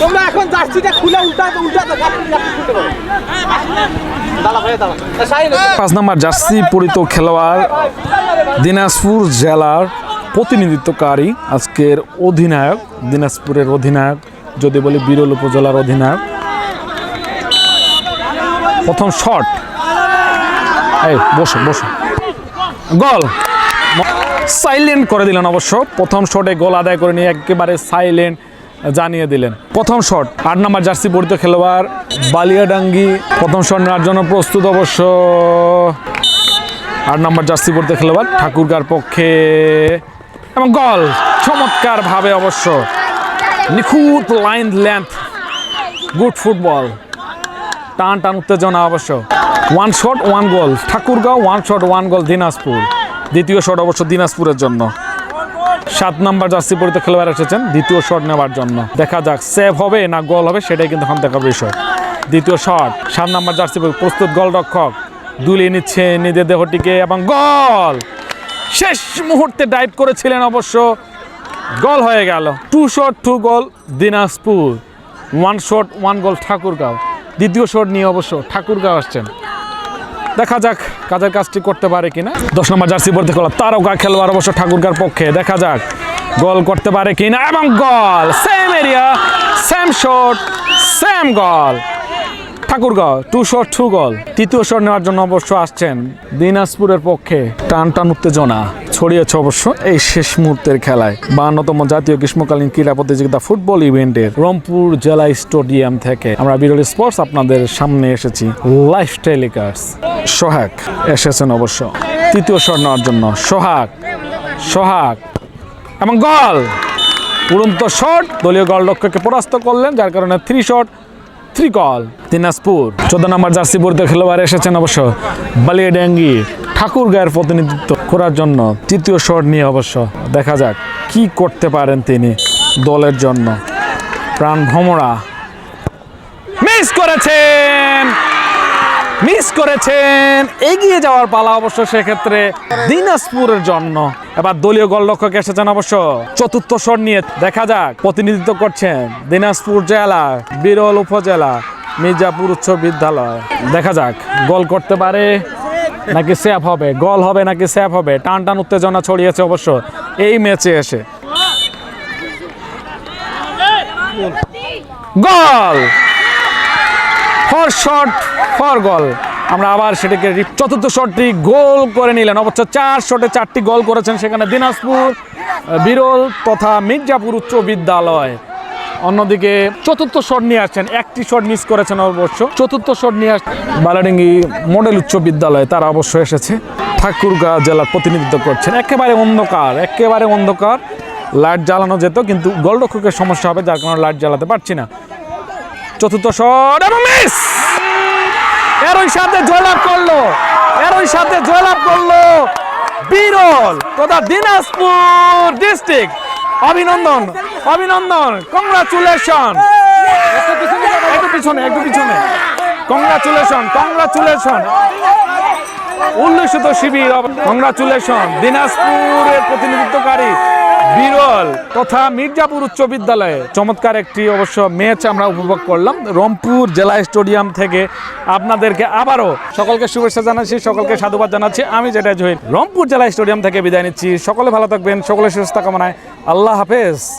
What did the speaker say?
তোমরা এখন জার্সিটা খুলে উল্টা উল্টা পাঁচ নম্বর জার্সি পরিত খেলোয়াড় দিনাজপুর জেলার প্রতিনিধিত্বকারী আজকের অধিনায়ক দিনাজপুরের অধিনায়ক যদি বলি বিরল উপজেলার অধিনায়ক। প্রথম শট। এই বসো বসো। গোল! সাইলেন্ট করে দিলেন অবশ্য। প্রথম শটে গোল আদায় করে নিয়ে একেবারে সাইলেন্ট জানিয়ে দিলেন। প্রথম শট, আট নম্বর জার্সি পরিত খেলোয়াড় বালিয়াডাঙ্গি। প্রথম শট নেওয়ার জন্য প্রস্তুত অবশ্য আট নম্বর জার্সি পরিত খেলোয়াড় ঠাকুরগার পক্ষে। এবং গল চমৎকার ভাবে অবশ্য নিখুঁত লাইন লেন্থ গুড ফুটবল টান টান উত্তেজনা অবশ্য। One shot one goal Thakurgaon one shot one goal Dinajpur. দ্বিতীয় শট অবশ্য দিনাজপুরের জন্য। সাত নাম্বার জার্সি পরিতে খেলোয়াড় এসেছেন, দ্বিতীয় শট নেওয়ার জন্য। দেখা যাক সেভ হবে না গোল হবে, সেটাই কিন্তু এখন দেখার বিষয়। দ্বিতীয় শট, সাত নাম্বার জার্সি পরে প্রস্তুত গোলরক্ষক। দুলিয়ে নিচ্ছে নিজের দেহটিকে এবং গোল শেষ মুহূর্তে ডাইভ করেছিলেন অবশ্য। গোল হয়ে গেল। Two shot two goal Dinajpur. One shot one goal Thakurgaon. দ্বিতীয় শট নিয়ে অবশ্য ঠাকুরগাঁও আসছেন। দেখা যাক কাজের কাজটি করতে পারে কিনা। দশ নম্বর জার্সি বলতে খেলা তারকা খেলোয়াড় অবশ্য ঠাকুরগার পক্ষে। দেখা যাক গোল করতে পারে কিনা এবং goal. Same area same shot same goal Thakurgaon two shot two goal তৃতীয় শট নেওয়ার জন্য অবশ্য আসছেন দিনাজপুরের পক্ষে টান টান উত্তেজনা। ছড়িয়েছে অবশ্য এই শেষ মুহূর্তের খেলায়। বাহান্নতম জাতীয় গ্রীষ্মকালীন ক্রীড়া প্রতিযোগিতা ফুটবল ইভেন্টের রংপুর জেলা স্টেডিয়াম থেকে আমরা বিরল স্পোর্টস আপনাদের সামনে এসেছি লাইফ টেলিকার্স সোহাগ, এসেছেন অবশ্য। তৃতীয় শট নেওয়ার জন্য সোহাগ সোহাগ। এবং গল উড়ন্ত শট দলীয় গোলরক্ষককে পরাস্ত করলেন, যার কারণে three shot three goal Dinajpur, চোদ্দ নম্বর জার্সি পরিতে খেলোয়াড় এসেছেন অবশ্য বালিয়াডাঙ্গি ঠাকুর গায়ের প্রতিনিধিত্ব করার জন্য তৃতীয় শট নিয়ে অবশ্য। দেখা যাক কি করতে পারেন তিনি দলের জন্য। প্রাণ ভমরা। মিস করেছেন! মিস করেছেন, এগিয়ে যাওয়ার পালা অবশ্য সেক্ষেত্রে দিনাজপুরের জন্য। এবার দলীয় গোলরক্ষক এসেছেন অবশ্য চতুর্থ স্বর নিয়ে। দেখা যাক, প্রতিনিধিত্ব করছেন দিনাজপুর জেলা, বিরল উপজেলা, মির্জাপুর উচ্চ বিদ্যালয়। দেখা যাক, গোল করতে পারে নাকি সেফ হবে, গোল হবে নাকি সেফ হবে। টান টান উত্তেজনা ছড়িয়েছে অবশ্য এই ম্যাচে এসে। Goal! Four shot four goal আমরা আবার সেটাকে চতুর্থ শটটি গোল করে নিলেন। অবশ্য চার শটে চারটি গোল করেছেন সেখানে দিনাজপুর, বিরল তথা মির্জাপুর উচ্চ বিদ্যালয়। অন্যদিকে চতুর্থ শট নিয়ে আসছেন। একটি শট মিস করেছেন অবশ্য। চতুর্থ শট নিয়ে আসছেন বালাডিঙ্গি মডেল উচ্চ বিদ্যালয়, তারা অবশ্য এসেছে। ঠাকুরগাঁ জেলার প্রতিনিধিত্ব করছেন। একেবারে অন্ধকার একেবারে অন্ধকার। লাইট জ্বালানো যেত, কিন্তু গোলরক্ষকের সমস্যা হবে, যার কারণে লাইট জ্বালাতে পারছি না। চতুর্থ শট, এবং মিস! এরই সাথে জয়লাভ করল, এরই সাথে জয়লাভ করল বিরল তথা দিনাজপুর ডিস্ট্রিক্ট। অভিনন্দন অভিনন্দন কংগ্রাচুলেশন একটু পিছনে একটু পিছনে কংগ্রাচুলেশন কংগ্রাচুলেশন উল্লেখিত শিবির কংগ্রাচুলেশন দিনাজপুরের প্রতিনিধিত্বকারী বিরল তথা মির্জাপুর উচ্চ বিদ্যালয়ে। চমৎকার একটি অবশ্য ম্যাচ আমরা উপভোগ করলাম। রংপুর জেলা স্টেডিয়াম থেকে আপনাদেরকে আবারও সকলকে শুভেচ্ছা জানাচ্ছি, সকলকে সাধুবাদ জানাচ্ছি। আমি যেটা জহির। রংপুর জেলা স্টেডিয়াম থেকে বিদায় নিচ্ছি। সকলে ভালো থাকবেন, সকলে সুস্থ কামনায়। আল্লাহ হাফেজ।